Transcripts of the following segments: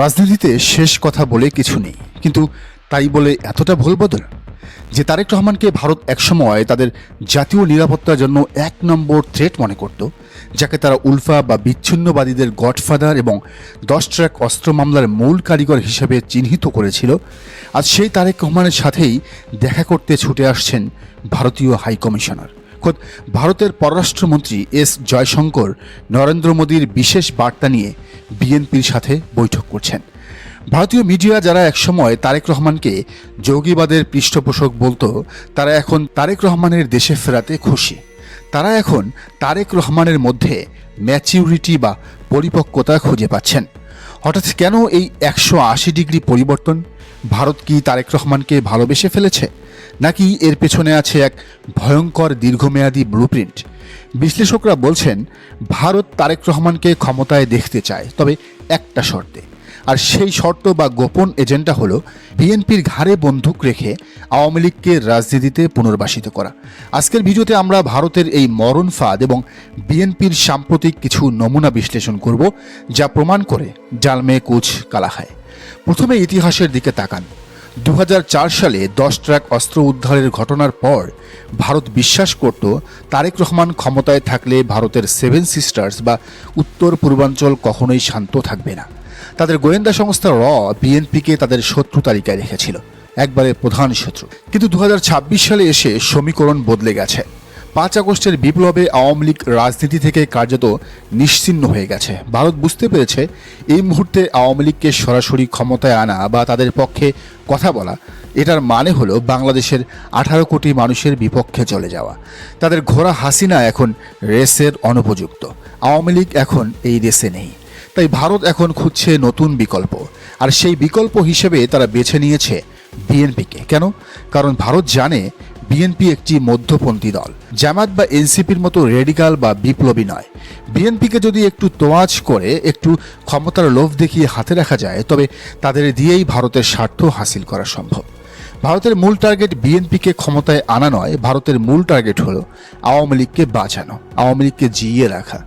রাজনীতিতে শেষ কথা বলে কিছু নেই, কিন্তু তাই বলে এতটা ভুল বদল? যে তারেক রহমানকে ভারত একসময় তাদের জাতীয় নিরাপত্তার জন্য এক নম্বর থ্রেট মনে করত, যাকে তারা উলফা বা বিচ্ছিন্নবাদীদের গডফাদার এবং দশ ট্র্যাক অস্ত্র মামলার মূল কারিগর হিসেবে চিহ্নিত করেছিল, আজ সেই তারেক রহমানের সাথেই দেখা করতে ছুটে আসছেন ভারতীয় হাই কমিশনার। খোদ ভারতের পররাষ্ট্রমন্ত্রী এস জয়শঙ্কর নরেন্দ্র মোদীর বিশেষ বার্তা নিয়ে বিএনপির সাথে বৈঠক করছেন। ভারতীয় মিডিয়া যারা একসময় তারেক রহমানকে যোগীবাদের পৃষ্ঠপোষক বলতো, তারা এখন তারেক রহমানের দেশে ফেরাতে খুশি। তারা এখন তারেক রহমানের মধ্যে ম্যাচিউরিটি বা পরিপক্কতা খুঁজে পাচ্ছেন। হঠাৎ কেন এই একশো আশি ডিগ্রি পরিবর্তন? ভারত কি তারেক রহমানকে ভালোবেসে ফেলেছে? নাকি এর পেছনে আছে এক ভয়ঙ্কর দীর্ঘমেয়াদী ব্লুপ্রিন্ট বিশ্লেষকরা বলছেন, ভারত তারেক রহমানকে ক্ষমতায় দেখতে চায়, তবে একটা শর্তে। আর সেই শর্ত বা গোপন এজেন্ডা হলো বিএনপির ঘাড়ে বন্দুক রেখে আওয়ামী লীগকে রাজনীতিতে পুনর্বাসিত করা। আজকের ভিডিওতে আমরা ভারতের এই মরণ ফাঁদ এবং বিএনপির সাম্প্রতিক কিছু নমুনা বিশ্লেষণ করব, যা প্রমাণ করে জালমে কুচ কালা খায় প্রথমে ইতিহাসের দিকে তাকান। দু হাজার চার সালে দশ ট্রাক অস্ত্র উদ্ধারের ঘটনার পর ভারত বিশ্বাস করত তারেক রহমান ক্ষমতায় থাকলে ভারতের সেভেন সিস্টার্স বা উত্তর পূর্বাঞ্চল কখনোই শান্ত থাকবে না। তাদের গোয়েন্দা সংস্থা র বিএনপিকে তাদের শত্রু তালিকায় রেখেছিল। একবারে প্রধান শত্রু। কিন্তু দু হাজার ছাব্বিশ সালে এসে সমীকরণ বদলে গেছে। পাঁচ আগস্টের বিপ্লবে আওয়ামী লীগ রাজনীতি থেকে কার্যত নিশ্চিহ্ন হয়ে গেছে। ভারত বুঝতে পেরেছে এই মুহূর্তে আওয়ামী লীগকে সরাসরি ক্ষমতায় আনা বা তাদের পক্ষে কথা বলা, এটার মানে হলো বাংলাদেশের আঠারো কোটি মানুষের বিপক্ষে চলে যাওয়া। তাদের ঘোড়া হাসিনা এখন রেসের অনুপযুক্ত। আওয়ামী লীগ এখন এই রেসে নেই। তাই ভারত এখন খুঁজছে নতুন বিকল্প। আর সেই বিকল্প হিসেবে তারা বেছে নিয়েছে বিএনপিকে। কেন? কারণ ভারত জানে বিএনপি একটি মধ্যপন্থী দল। জামাত বা এনসিপির মতো রেডিকাল বা বিপ্লবী নয়। বিএনপিকে যদি একটু তোয়াজ করে, একটু ক্ষমতার লোভ দেখিয়ে হাতে রাখা যায়, তবে তাদের দিয়েই ভারতের স্বার্থ হাসিল করা সম্ভব। ভারতের মূল টার্গেট বিএনপিকে ক্ষমতায় আনা নয়, ভারতের মূল টার্গেট হলো আওয়ামী লীগকে বাঁচানো, আওয়ামী লীগকে জিইয়ে রাখা।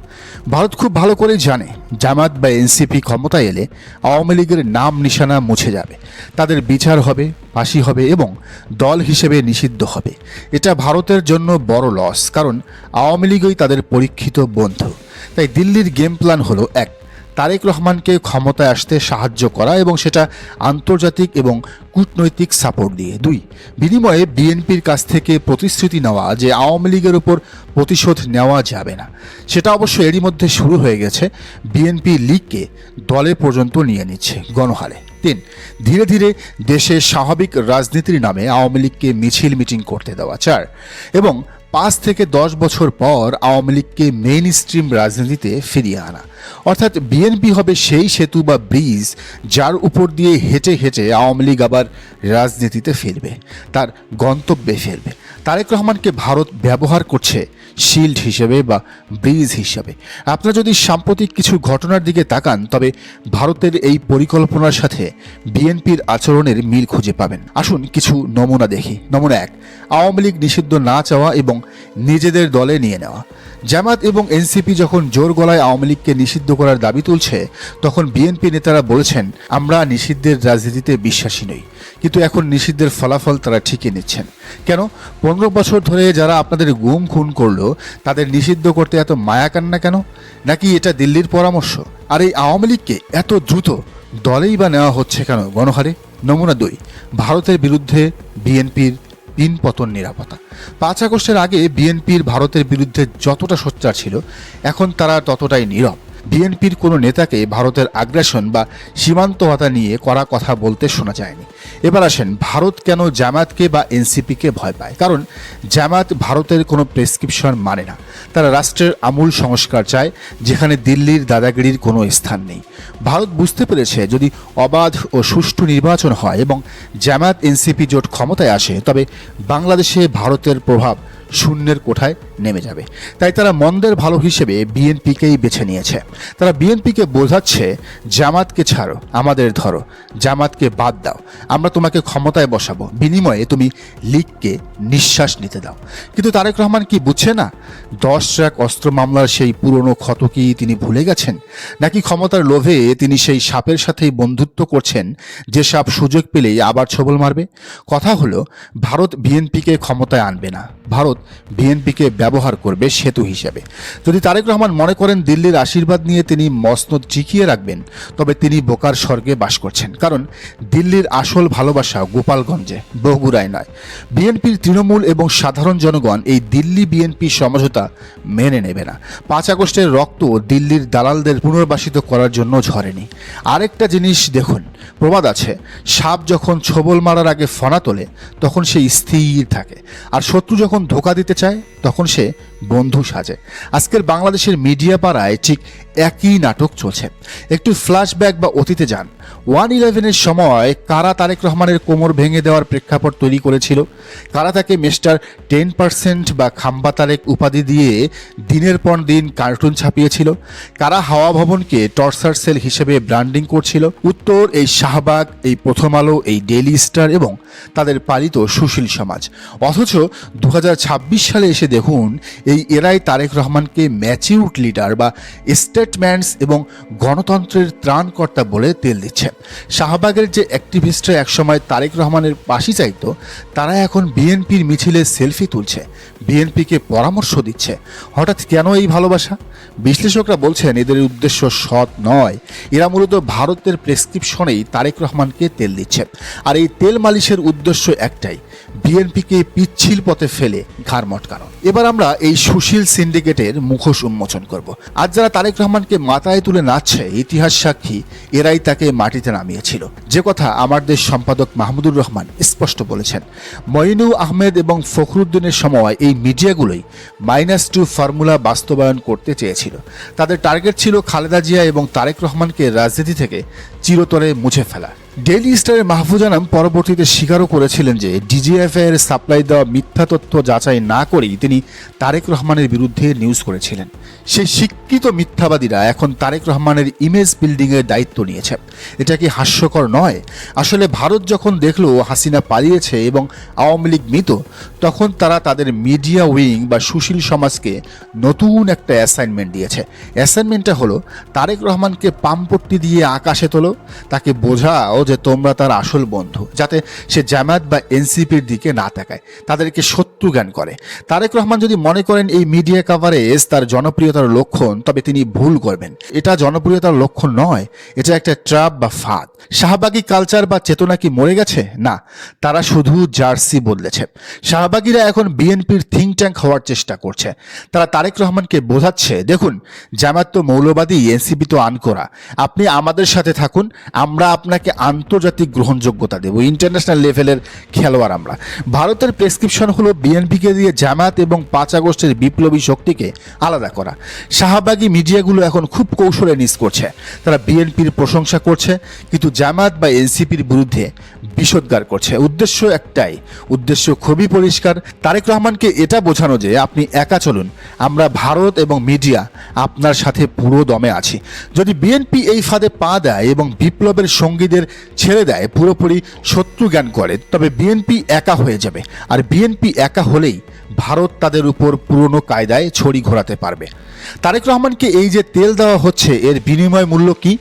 ভারত খুব ভালো করে জানে, জামাত বা এনসিপি ক্ষমতায় এলে আওয়ামী লীগের নাম নিশানা মুছে যাবে। তাদের বিচার হবে, ফাঁসি হবে এবং দল হিসেবে নিষিদ্ধ হবে। এটা ভারতের জন্য বড় লস কারণ আওয়ামী লীগই তাদের পরীক্ষিত বন্ধু। তাই দিল্লির গেম প্ল্যান হলো এক। তারেক রহমানকে ক্ষমতায় আসতে সাহায্য করা এবং সেটা আন্তর্জাতিক এবং কূটনৈতিক সাপোর্ট দিয়ে। দুই, বিনিময়ে বিএনপির কাছ থেকে প্রতিশ্রুতি নেওয়া যে আওয়ামী লীগের উপর প্রতিশোধ নেওয়া যাবে না, সেটা অবশ্য এরই মধ্যে শুরু হয়ে গেছে। বিএনপি লীগকে দলে পর্যন্ত নিয়ে নিচ্ছে গণহারে। তিন, ধীরে ধীরে দেশের স্বাভাবিক রাজনীতির নামে আওয়ামী লীগকে মিছিল মিটিং করতে দেওয়া। চার, এবং পাঁচ থেকে দশ বছর পর আওয়ামী লীগকে মেইন স্ট্রিম রাজনীতিতে ফিরিয়ে আনা। অর্থাৎ বিএনপি হবে সেই সেতু বা ব্রিজ যার উপর দিয়ে হেঁটে হেঁটে আওয়ামী লীগ আবার রাজনীতিতে ফিরবে, তার গন্তব্যে ফিরবে। তারেক রহমানকে ভারত ব্যবহার করছে শিল্ড হিসেবে বা ব্রিজ হিসেবে। আপনারা যদি সাম্প্রতিক কিছু ঘটনার দিকে তাকান, তবে ভারতের এই পরিকল্পনার সাথে বিএনপির আচরণের মিল খুঁজে পাবেন। আসুন কিছু নমুনা দেখি। নমুনা এক, আওয়ামী লীগ নিষিদ্ধ না চাওয়া এবং নিজেদের দলে নিয়ে নেওয়া। জামাত এবং এনসিপি যখন জোর গলায় আওয়ামী লীগকে নিষিদ্ধ করার দাবি তুলছে, তখন বিএনপি নেতারা বলেছেন, আমরা নিষিদ্ধের রাজনীতিতে বিশ্বাসী নই। কিন্তু এখন নিষিদ্ধের ফলাফল তারা ঠিকই নিচ্ছেন। কেন? পনেরো বছর ধরে যারা আপনাদের গুম খুন করল, তাদের নিষিদ্ধ করতে এত মায়া কান্না কেন? নাকি এটা দিল্লির পরামর্শ? আর এই আওয়ামী লীগকে এত দ্রুত দলেই বা নেওয়া হচ্ছে কেন? গণহারে, নমুনা দুই, ভারতের বিরুদ্ধে বিএনপির তিন পতন নিরাপত্তা। পাঁচ আগস্টের আগে বিএনপির ভারতের বিরুদ্ধে যতটা সোচ্চার ছিল, এখন তারা ততটাই নীরব। বিএনপির কোনো নেতাকে ভারতের আগ্রাসন বা সীমান্ত হতা নিয়ে করা কথা বলতে শোনা যায়নি। এবার আসেন, ভারত কেন জামাতকে বা এনসিপিকে ভয় পায়? কারণ জামাত ভারতের কোনো প্রেসক্রিপশন মানে না। তারা রাষ্ট্রের আমূল সংস্কার চায়, যেখানে দিল্লির দাদাগিরির কোনো স্থান নেই। ভারত বুঝতে পেরেছে, যদি অবাধ ও সুষ্ঠু নির্বাচন হয় এবং জামাত এনসিপি জোট ক্ষমতায় আসে, তবে বাংলাদেশে ভারতের প্রভাব শূন্যের কোঠায় নেমে যাবে। তাই তারা মন্দের ভালো হিসেবে বিএনপিকেই বেছে নিয়েছে। তারা বিএনপিকে বোঝাচ্ছে, জামাতকে ছাড়ো, আমাদের ধরো, জামাতকে বাদ দাও, আমরা তোমাকে ক্ষমতায় বসাবো, বিনিময়ে তুমি লীগকে নিঃশ্বাস নিতে দাও। কিন্তু তারেক রহমান কি বুঝছে না? দশ ট্রাক অস্ত্র মামলার সেই পুরনো ক্ষত কি তিনি ভুলে গেছেন? নাকি ক্ষমতার লোভে তিনি সেই সাপের সাথেই বন্ধুত্ব করছেন, যে সাপ সুযোগ পেলেই আবার ছবল মারবে? কথা হলো, ভারত বিএনপিকে ক্ষমতায় আনবে না। ভারত বিএনপিকে ব্যবহার করবে সেতু হিসেবে। যদি তারেক রহমান মনে করেন দিল্লির আশীর্বাদ নিয়ে তিনি মসনদ চিকিয়ে রাখবেন, তবে তিনি বোকার স্বর্গে বাস করছেন। কারণ দিল্লির আসল ভালোবাসা গোপালগঞ্জে, বগুড়ায় নয়। বিএনপির তৃণমূল এবং সাধারণ জনগণ এই দিল্লি বিএনপি সমঝোতা মেনে নেবে না। পাঁচ আগস্টের রক্ত দিল্লির দালালদের পুনর্বাসিত করার জন্য ঝরেনি। আরেকটা জিনিস দেখুন, প্রবাদ আছে, সাপ যখন ছবল মারার আগে ফনা তোলে, তখন সে স্থির থাকে। আর শত্রু যখন ধোকা দিতে চায়, তখন সে বন্ধু সাজে। আজকের বাংলাদেশের মিডিয়া পাড়ায় ঠিক একই নাটক চলছে। একটু ফ্ল্যাশব্যাক বা অতীতে যান। ওয়ান ইলেভেনের সময় কারা তারেক রহমানের কোমর ভেঙে দেওয়ার প্রেক্ষাপট তৈরি করেছিল? কারা তাকে মিস্টার টেন পার্সেন্ট বা খাম্বা তারেক উপাধি দিয়ে দিনের পর দিন কার্টুন ছাপিয়েছিল? কারা হাওয়া ভবনকে টর্চার সেল হিসেবে ব্র্যান্ডিং করছিল? উত্তর, এই শাহবাগ, এই প্রথম আলো, এই ডেইলি স্টার এবং তাদের পালিত সুশীল সমাজ। অথচ দু হাজার ছাব্বিশ সালে এসে দেখুন এই এরাই তারেক রহমানকে ম্যাচিউড লিডার বা স্টেটম্যান্টস এবং গণতন্ত্রের ত্রাণকর্তা বলে তেল দিচ্ছে। শাহবাগের যে অ্যাক্টিভিস্টরা একসময় তারেক রহমানের পাশি চাইতো, তারা এখন বিএনপির মিছিলে সেলফি তুলছে, বিএনপিকে পরামর্শ দিচ্ছে। হঠাৎ কেন এই ভালোবাসা? বিশ্লেষকরা বলছেন, এদের উদ্দেশ্য সৎ নয়। এরা মূলত ভারতের প্রেসক্রিপশনেই তারেক রহমানকে তেল দিচ্ছে। আর এই তেল মালিশের উদ্দেশ্য একটাই, বিএনপিকে পিচ্ছিল পথে ফেলে ঘাড় মটকানো। এবার আমরা এই সুশীল সিন্ডিকেটের মুখোশ উন্মোচন করব। আজ যারা তারেক রহমানকে মাথায় তুলে নাচছে, ইতিহাস সাক্ষী, এরাই তাকে মাটিতে নামিয়েছিল। যে কথা আমার দেশ সম্পাদক মাহমুদুর রহমান স্পষ্ট বলেছেন। মইনু আহমেদ এবং ফখরুদ্দিনের সময় এই মিডিয়াগুলোই মাইনাস টু ফর্মুলা বাস্তবায়ন করতে চেয়েছিল। তাদের টার্গেট ছিল খালেদা জিয়া এবং তারেক রহমানকে রাজনীতি থেকে চিরতরে মুছে ফেলা। ডেইলি স্টারের মাহফুজ আনাম পরবর্তীতে স্বীকারও করেছিলেন যে ডিজিএফআই এর সাপ্লাই দেওয়া মিথ্যা তথ্য যাচাই না করেই তিনি তারেক রহমানের বিরুদ্ধে নিউজ করেছিলেন। সেই শিক্ষিত মিথ্যাবাদীরা এখন তারেক রহমানের ইমেজ বিল্ডিংয়ের দায়িত্ব নিয়েছে। এটা কি হাস্যকর নয়? আসলে ভারত যখন দেখল হাসিনা পালিয়েছে এবং আওয়ামী লীগ মৃত তখন তারা তাদের মিডিয়া উইং বা সুশীল সমাজকে নতুন একটা অ্যাসাইনমেন্ট দিয়েছে। অ্যাসাইনমেন্টটা হলো, তারেক রহমানকে পামপট্টি দিয়ে আকাশে তোলো, তাকে বোঝাও যে তোমরা তার আসল বন্ধু, যাতে সে জামায়াত বা এনসিপির দিকে না তাকায়, তাদেরকে শত্রু জ্ঞান করে। তারেক রহমান যদি মনে করেন এই মিডিয়া কাভারেজ তার জনপ্রিয়তার লক্ষণ, তবে তিনি ভুল করবেন। এটা জনপ্রিয়তার লক্ষণ নয়, এটা একটা ট্রাপ বা ফাঁদ। শাহবাগী কালচার বা চেতনা কি মরে গেছে? না, তারা শুধু জার্সি বদলেছে। শাহবাগীরা এখন বিএনপির থিঙ্ক ট্যাঙ্ক হওয়ার চেষ্টা করছে। তারা তারেক রহমানকে বোঝাচ্ছে, দেখুন জামাত তো মৌলবাদী, এনসিপি তো আনকোরা। আপনি আমাদের সাথে থাকুন, আমরা আপনাকে আন্তর্জাতিক গ্রহণযোগ্যতা দেব ইন্টারন্যাশনাল লেভেলের খেলোয়াড় আমরা। ভারতের প্রেসক্রিপশন হলো বিএনপিকে দিয়ে জামাত এবং পাঁচ আগস্টের বিপ্লবী শক্তিকে আলাদা করা। শাহবাগী মিডিয়াগুলো এখন খুব কৌশলে নিজ করছে। তারা বিএনপির প্রশংসা করছে, কিন্তু জামাত বা এনসিপির বিরুদ্ধে বিষোদ্গার করছে। উদ্দেশ্য একটাই। উদ্দেশ্য খুবই পরিষ্কার। তারেক রহমানকে এটা বোঝানো যে আপনি একা চলুন। আমরা ভারত এবং মিডিয়া আপনার সাথে পুরো দমে আছি। যদি বিএনপি এই ফাঁদে পা দেয় এবং বিপ্লবের সঙ্গীদের ছেড়ে দেয়, পুরোপুরি শত্রু জ্ঞান করে, তবে বিএনপি একা হয়ে যাবে। আর বিএনপি একা হলেই ভারত তাদের উপর পুরনো কায়দায় ছড়ি ঘোরাতে পারবে। তারেক রহমানকে এই যে তেল দেওয়া হচ্ছে, এর বিনিময় মূল্য কি?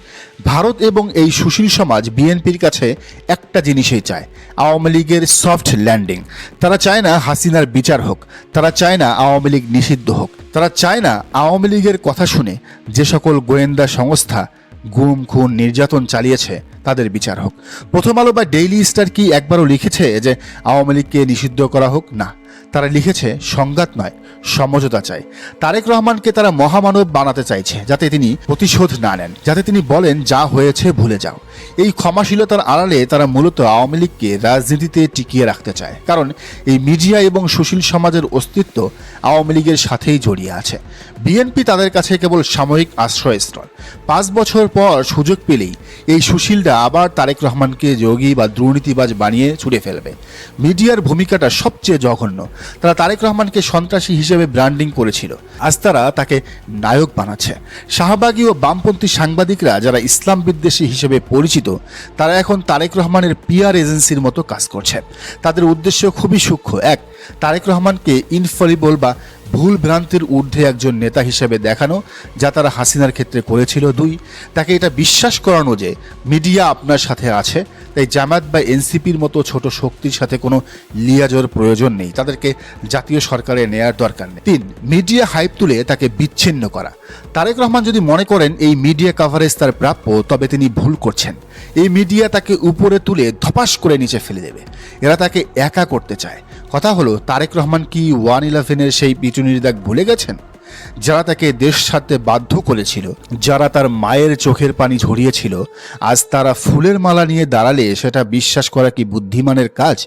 ভারত এবং এই সুশীল সমাজ বিএনপির কাছে একটা জিনিসই চায়, আওয়ামী লীগের সফট ল্যান্ডিং। তারা চায় না হাসিনার বিচার হোক, তারা চায় না আওয়ামী লীগ নিষিদ্ধ হোক, তারা চায় না আওয়ামী লীগের কথা শুনে যে সকল গোয়েন্দা সংস্থা গুম, খুন, নির্যাতন চালিয়েছে, তাদের বিচার হোক। প্রথম আলো বা ডেইলি স্টার কি একবারও লিখেছে যে আওয়ামী লীগকে নিষিদ্ধ করা হোক? না। তারা লিখেছে, সংঘাত নয়, সমঝোতা চায় তারেক রহমানকে তারা মহামানব বানাতে চাইছে, যাতে তিনি প্রতিশোধ না নেন, যাতে তিনি বলেন, যা হয়েছে, ভুলে যাও। এই ক্ষমাশীলতার আড়ালে তারা মূলত আওয়ামী লীগকে রাজনীতিতে টিকিয়ে রাখতে চায়, কারণ এই মিডিয়া এবং সুশীল সমাজের অস্তিত্ব আওয়ামী লীগের সাথেই জড়িয়ে আছে। বিএনপি তাদের কাছে কেবল সাময়িক আশ্রয়স্থল। পাঁচ বছর পর সুযোগ পেলেই এই সুশীলরা আবার তারেক রহমানকে যোগী বা দুর্নীতিবাজ বানিয়ে ছুড়ে ফেলবে। মিডিয়ার ভূমিকাটা সবচেয়ে জঘন্য। তারা তারেক রহমানকে সন্ত্রাসী হিসেবে ব্র্যান্ডিং করেছিল। আজ তারা তাকে নায়ক বানাচ্ছে। শাহবাগী ও বামপন্থী সাংবাদিকরা যারা ইসলাম বিদ্বেষী হিসেবে পরিচিত, তারা এখন তারেক রহমানের পিআর এজেন্সির মতো কাজ করছে। তাদের উদ্দেশ্য খুবই সূক্ষ্ম। এক, তারেক রহমানকে ইনফলিবল বা ভুল ভ্রান্তির ঊর্ধ্বে একজন নেতা হিসেবে দেখানো, যা তারা হাসিনার ক্ষেত্রে করেছিল, দুই, তাকে এটা বিশ্বাস করানো যে মিডিয়া আপনার সাথে আছে, তাই জামাত বা এনসিপির মতো ছোট শক্তির সাথে কোনো লিয়াজোর প্রয়োজন নেই। তাদেরকে জাতীয় সরকারে নেয়ার দরকার নেই। তিন, মিডিয়া হাইপ তুলে তাকে বিচ্ছিন্ন করা। তারেক রহমান যদি মনে করেন এই মিডিয়া কাভারেজ তার প্রাপ্য, তবে তিনি ভুল করছেন। এই মিডিয়া তাকে উপরে তুলে ধপাস করে নিচে ফেলে দেবে। এরা তাকে একা করতে চায়। কথা হলো তারেক রহমান কি ওয়ান ইলেভেনের সেই পিটুনির দাগ ভুলে গেছেন? যারা তাকে দেশ ছাড়তে বাধ্য করেছিল, যারা তার মায়ের চোখের পানি ঝরিয়েছিল, আজ তারা ফুলের মালা নিয়ে দাঁড়ালে সেটা বিশ্বাস করা কি বুদ্ধিমানের কাজ?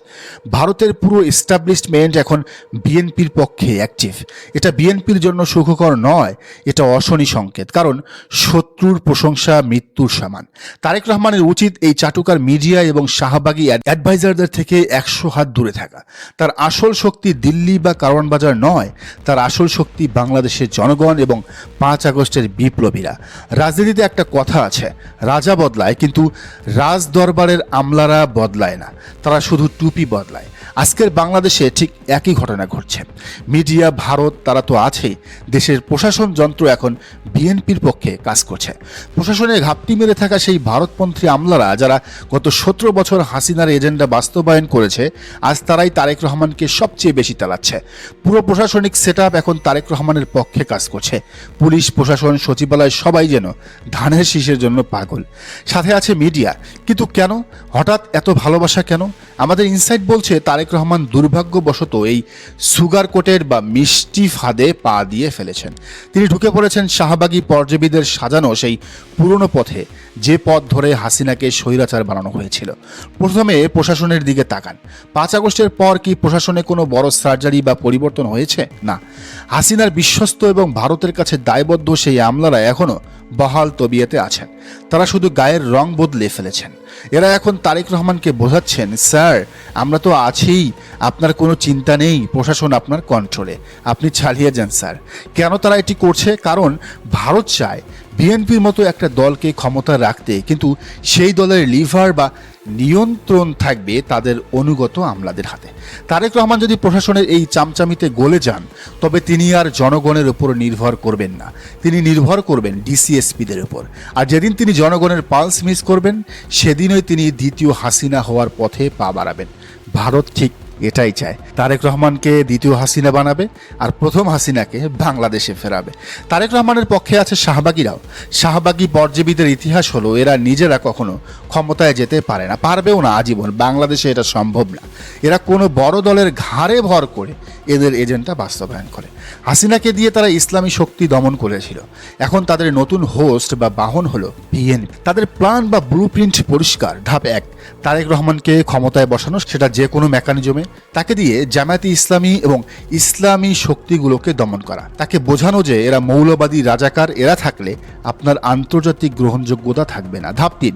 ভারতের পুরো এস্টাবলিশমেন্ট এখন বিএনপির পক্ষে অ্যাক্টিভ এটা বিএনপির জন্য সুখকর নয়, এটা অশনি সংকেত। কারণ শত্রুর প্রশংসা মৃত্যুর সমান। তারেক রহমানের উচিত এই চাটুকার মিডিয়া এবং শাহবাগী অ্যাডভাইজারদের থেকে একশো হাত দূরে থাকা। তার আসল শক্তি দিল্লি বা কারওয়ান বাজার নয়, তার আসল শক্তি বাংলাদেশের জনগণ এবং পাঁচ আগস্টের বিপ্লবীরা। রাজনীতিতে একটা কথা আছে, রাজা বদলায়, কিন্তু রাজদরবারের আমলারা বদলায় না। তারা শুধু টুপি বদলায়। আজকের বাংলাদেশে ঠিক একই ঘটনা ঘটছে। মিডিয়া, ভারত, তারা তো আছেই। দেশের প্রশাসন যন্ত্র এখন বিএনপির পক্ষে কাজ করছে। প্রশাসনে ঘাপটি মেরে থাকা সেই ভারতপন্থী আমলারা, যারা গত সতেরো বছর হাসিনার এজেন্ডা বাস্তবায়ন করেছে, আজ তারাই তারেক রহমানকে সবচেয়ে বেশি চালাচ্ছে। পুরো প্রশাসনিক সেট এখন তারেক রহমানের পক্ষে কাজ করছে। পুলিশ, প্রশাসন, সচিবালয় সবাই যেন ধানের শীষের জন্য পাগল। সাথে আছে মিডিয়া। কিন্তু কেন? হঠাৎ এত ভালোবাসা কেন? আমাদের ইনসাইট বলছে, তারেক রহমান দুর্ভাগ্যবশত এই সুগার কোটের বা মিষ্টি ফাঁদে পা দিয়ে ফেলেছেন। তিনি ঢুকে পড়েছেন শাহবাগী পর্যবীদের সাজানো সেই পুরনো পথে, যে পথ ধরে হাসিনাকে স্বৈরাচার বানানো হয়েছিল। প্রথমে প্রশাসনের দিকে তাকান। পাঁচ আগস্টের পর কি প্রশাসনে কোনো বড় সার্জারি বা পরিবর্তন হয়েছে? না। হাসিনার বিশ্বস্ত এবং ভারতের কাছে দায়বদ্ধ সেই আমলারা এখনও বহাল তবিয়েতে আছেন। তারা শুধু গায়ের রং বদলে ফেলেছেন। এরা এখন তারেক রহমানকে বোঝাচ্ছেন, স্যার, আমরা তো আছিই আপনার কোনো চিন্তা নেই, প্রশাসন আপনার কন্ট্রোলে আপনি চালিয়ে যান, স্যার। কেন তারা এটি করছে? কারণ ভারত চায় বিএনপির মতো একটা দলকে ক্ষমতা রাখতে, কিন্তু সেই দলের লিভার বা নিয়ন্ত্রণ থাকবে তাদের অনুগত আমলাদের হাতে। তারেক রহমান যদি প্রশাসনের এই চামচামিতে গলে যান, তবে তিনি আর জনগণের উপর নির্ভর করবেন না। তিনি নির্ভর করবেন ডিসিএসপিদের উপর। আর যেদিন তিনি জনগণের পালস মিস করবেন, সেদিনই তিনি দ্বিতীয় হাসিনা হওয়ার পথে পা বাড়াবেন। ভারত ঠিক এটাই চায়। তারেক রহমানকে দ্বিতীয় হাসিনা বানাবে আর প্রথম হাসিনাকে বাংলাদেশে ফেরাবে। তারেক রহমানের পক্ষে আছে শাহবাগিরাও। শাহবাগী বর্জীবীদের ইতিহাস হলো, এরা নিজেরা কখনো ক্ষমতায় যেতে পারে না, পারবেও না আজীবন। বাংলাদেশে এটা সম্ভব না। এরা কোনো বড় দলের ঘাড়ে ভর করে এদের এজেন্ডা বাস্তবায়ন করে। হাসিনাকে দিয়ে তারা ইসলামী শক্তি দমন করেছিল। এখন তাদের নতুন হোস্ট বা বাহন হলো বিএনপি তাদের প্ল্যান বা ব্লু পরিষ্কার। ধাপ এক, তারেক রহমানকে ক্ষমতায় বসানো, সেটা যে কোনো মেকানিজমে তাকে দিয়ে জামায়াতি ইসলামী এবং ইসলামী শক্তিগুলোকে দমন করা। তাকে বোঝানো যে এরা মৌলবাদী, রাজাকার, এরা থাকলে আপনার আন্তর্জাতিক গ্রহণযোগ্যতা থাকবে না। ধাপ তিন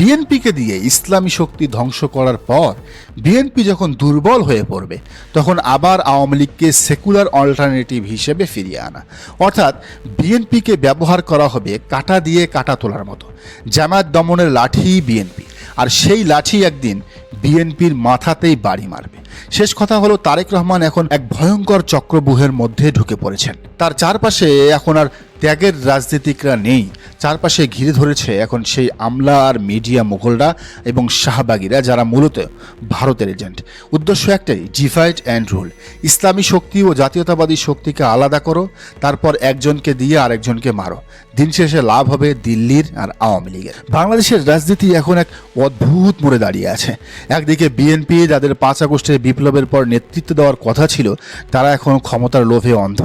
বিএনপিকে দিয়ে ইসলামী শক্তি ধ্বংস করার পর বিএনপি যখন দুর্বল হয়ে পড়বে, তখন আবার আওয়ামী লীগকে সেকুলার অল্টারনেটিভ হিসেবে ফিরিয়ে আনা। অর্থাৎ বিএনপিকে ব্যবহার করা হবে কাটা দিয়ে কাটা তোলার মতো। জামায়াত দমনের লাঠি বিএনপি। আর সেই লাঠি একদিন বিএনপির মাথাতেই বাড়ি মারবে। শেষ কথা হলো তারেক রহমান এখন এক ভয়ঙ্কর চক্রবুহের মধ্যে ঢুকে পড়েছেন। তার চারপাশে এখন আর ত্যাগের রাজনীতিকরা নেই। চারপাশে ঘিরে ধরেছে এখন সেই আমলা আর মিডিয়া মুঘলরা এবং শাহবাগীরা যারা মূলত ভারতের এজেন্ট। উদ্দেশ্য একটাই, ডিভাইড অ্যান্ড রুল। ইসলামী শক্তি ও জাতীয়তাবাদী শক্তিকে আলাদা করো, তারপর একজনকে দিয়ে আরেকজনকে মারো। দিন শেষে লাভ হবে দিল্লির আর আওয়ামী লীগের। বাংলাদেশের রাজনীতি এখন এক অদ্ভুত মোড়ে দাঁড়িয়ে আছে। একদিকে বিএনপি, যাদের পাঁচ আগস্টের বিপ্লবের পর নেতৃত্ব দেওয়ার কথা ছিল, তারা এখন ক্ষমতার লোভে অন্ধ।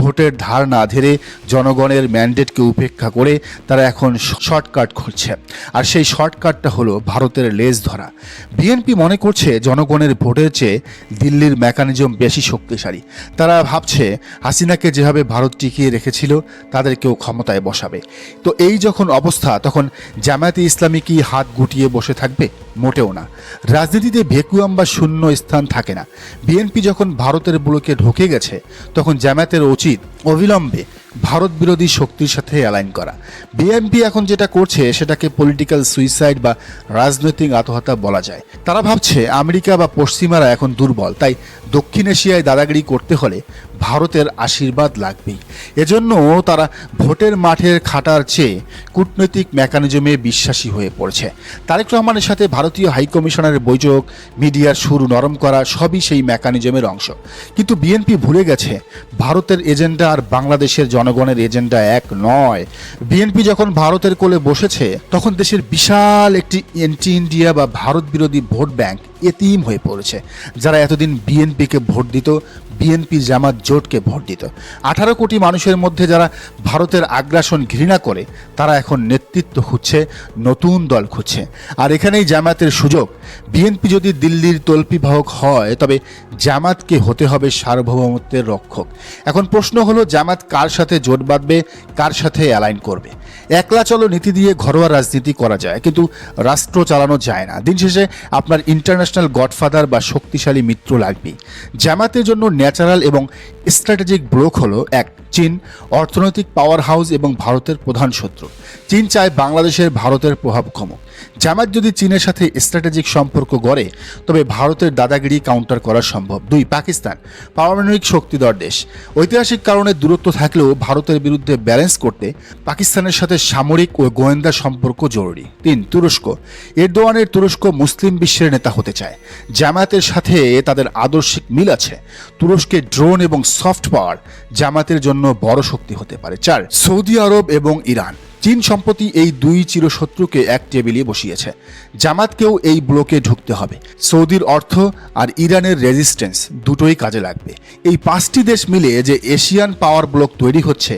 ভোটের ধার না ধেরে জনগণের ম্যান্ডেটকে উপেক্ষা করে তারা এখন শর্টকাট খুঁজছে আর সেই শর্টকাটটা হলো ভারতের লেজ ধরা। বিএনপি মনে করছে জনগণের ভোটের চেয়ে দিল্লির মেকানিজম বেশি শক্তিশালী। তারা ভাবছে, হাসিনাকে যেভাবে ভারত টিকিয়ে রেখেছিল, তাদেরকেও ক্ষমতায় বসাবে। তো এই যখন অবস্থা, তখন জামায়াতে ইসলামী কি হাত গুটিয়ে বসে থাকবে? মোটেও না। রাজনীতিতে ভেকুয়াম বা শূন্য স্থান থাকে না। বিএনপি যখন ভারতের ব্লকে ঢুকে গেছে, তখন জামায়াতের উচিত অবিলম্বে ভারত বিরোধী শক্তির সাথে অ্যালাইন করা। বিএনপি এখন যেটা করছে, সেটাকে পলিটিক্যাল সুইসাইড বা রাজনৈতিক আত্মহত্যা বলা যায়। তারা ভাবছে, আমেরিকা বা পশ্চিমারা এখন দুর্বল। তাই দক্ষিণ এশিয়ায় দাদাগিরি করতে হলে ভারতের আশীর্বাদ লাগবেই। এজন্য তারা ভোটের মাঠের খাটার চেয়ে কূটনৈতিক মেকানিজমে বিশ্বাসী হয়ে পড়ছে। তারেক রহমানের সাথে ভারতীয় হাইকমিশনারের বৈঠক, মিডিয়ার সুর নরম করা, সবই সেই মেকানিজমের অংশ। কিন্তু বিএনপি ভুলে গেছে, ভারতের এজেন্ডা আর বাংলাদেশের জনগণের এজেন্ডা এক নয়। বিএনপি যখন ভারতের কোলে বসেছে, তখন দেশের বিশাল একটি এন্টি ইন্ডিয়া বা ভারত বিরোধী ভোট ব্যাংক এতিম হয়ে পড়েছে। যারা এতদিন বিএনপিকে ভোট দিত, বিএনপি জামাত জোটকে ভোট দিত। আঠারো কোটি মানুষের মধ্যে যারা ভারতের আগ্রাসন ঘৃণা করে, তারা এখন নেতৃত্ব খুঁজছে, নতুন দল খুঁজছে। আর এখানেই জামাতের সুযোগ। বিএনপি যদি দিল্লির তল্পিবাহক হয়, তবে জামাতকে হতে হবে সার্বভৌমত্বের রক্ষক। এখন প্রশ্ন হলো, জামাত কার সাথে জোট বাঁধবে, কার সাথে অ্যালাইন করবে? একলা চলো নীতি দিয়ে ঘরোয়া রাজনীতি করা যায়, কিন্তু রাষ্ট্র চালানো যায় না। দিন শেষে আপনার ইন্টারন্যাশনাল গডফাদার বা শক্তিশালী মিত্র লাগবে। জামাতের জন্য ন্যাচারাল এবং স্ট্র্যাটেজিক ব্লক হলো এক, চীন, অর্থনৈতিক পাওয়ার হাউস এবং ভারতের প্রধান শত্রু। চীন চায় বাংলাদেশের ভারতের প্রভাব কমুক। জামাত যদি চীনের সাথে স্ট্র্যাটেজিক সম্পর্ক গড়ে, তবে ভারতের দাদাগিরি কাউন্টার করা সম্ভব। দুই, পাকিস্তান, পারমাণবিক শক্তিধর দেশ। ঐতিহাসিক কারণে দূরত্ব থাকলেও ভারতের বিরুদ্ধে ব্যালেন্স করতে পাকিস্তানের সাথে সামরিক ও গোয়েন্দা সম্পর্ক জরুরি। তিন, তুরস্ক। এরদোয়ানের তুরস্ক মুসলিম বিশ্বের নেতা হতে চায়। জামায়াতের সাথে তাদের আদর্শিক মিল আছে। তুরস্কের ড্রোন এবং সফট পাওয়ার জামাতের জন্য বড় শক্তি হতে পারে। চার, সৌদি আরব এবং ইরান। চীন সম্প্রতি এই দুই চিরশত্রুকে এক টেবিলে বসিয়েছে। জামাতকেও এই ব্লকে ঢুকতে হবে। সৌদির অর্থ আর ইরানের রেজিস্ট্যান্স দুটোই কাজে লাগবে। এই পাঁচটি দেশ মিলে যে এশিয়ান পাওয়ার ব্লক তৈরি হচ্ছে,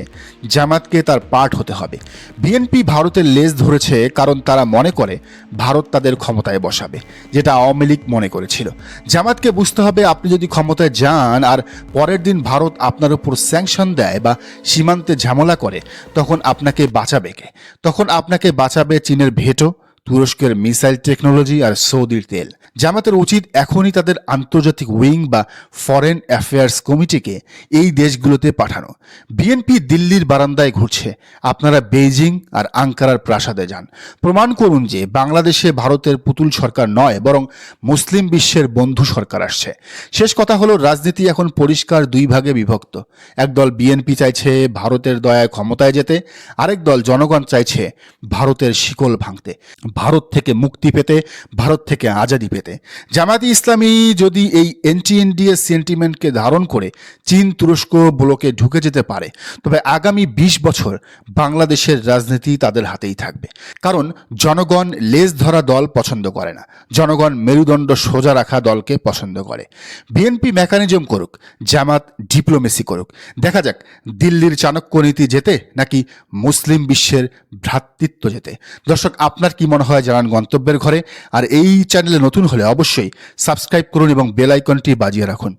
জামাতকে তার পার্ট হতে হবে। বিএনপি ভারতের লেজ ধরেছে কারণ তারা মনে করে ভারত তাদের ক্ষমতায় বসাবে, যেটা আওয়ামী লীগ মনে করেছিল। জামাতকে বুঝতে হবে আপনি যদি ক্ষমতায় যান আর পরের দিন ভারত আপনার উপর স্যাংশন দেয় বা সীমান্তে ঝামেলা করে, তখন আপনাকে বাঁচাবে। কে তখন আপনাকে বাঁচাবে চীনের ভেটো তুরস্কের মিসাইল টেকনোলজি আর সৌদির তেল। জামাতের উচিত এখনই তাদের আন্তর্জাতিক উইং বা ফরেন অ্যাফেয়ার্স কমিটিকে এই দেশগুলোতে পাঠানো। বিএনপি দিল্লির বারান্দায় ঘুরছে। আপনারা বেইজিং আর আঙ্কারার প্রাসাদে যান। প্রমাণ করুন যে বাংলাদেশে ভারতের পুতুল সরকার নয়, বরং মুসলিম বিশ্বের বন্ধু সরকার আসছে। শেষ কথা হলো, রাজনীতি এখন পরিষ্কার দুই ভাগে বিভক্ত। একদল বিএনপি চাইছে ভারতের দয়ায় ক্ষমতায় যেতে, আরেক দল জনগণ চাইছে ভারতের শিকল ভাঙতে। ভারত থেকে মুক্তি পেতে, ভারত থেকে আজাদি পেতে। জামায়াতে ইসলামী যদি এই এনটি এনডিএ সেন্টিমেন্টকে ধারণ করে, চীন তুরস্ক ব্লকে ঢুকে যেতে পারে, তবে আগামী ২০ বছর বাংলাদেশের রাজনীতি তাদের হাতেই থাকবে। কারণ জনগণ লেজ ধরা দল পছন্দ করে না। জনগণ মেরুদণ্ড সোজা রাখা দলকে পছন্দ করে। বিএনপি মেকানিজম করুক, জামাত ডিপ্লোমেসি করুক। দেখা যাক, দিল্লির চাণক্য নীতি যেতে নাকি মুসলিম বিশ্বের ভ্রাতৃত্ব যেতে। দর্শক, আপনার কি মনে হয় জানান গন্তব্যের ঘরে। আর এই চ্যানেলে নতুন হলে অবশ্যই সাবস্ক্রাইব করুন এবং বেল আইকনটি বাজিয়ে রাখুন।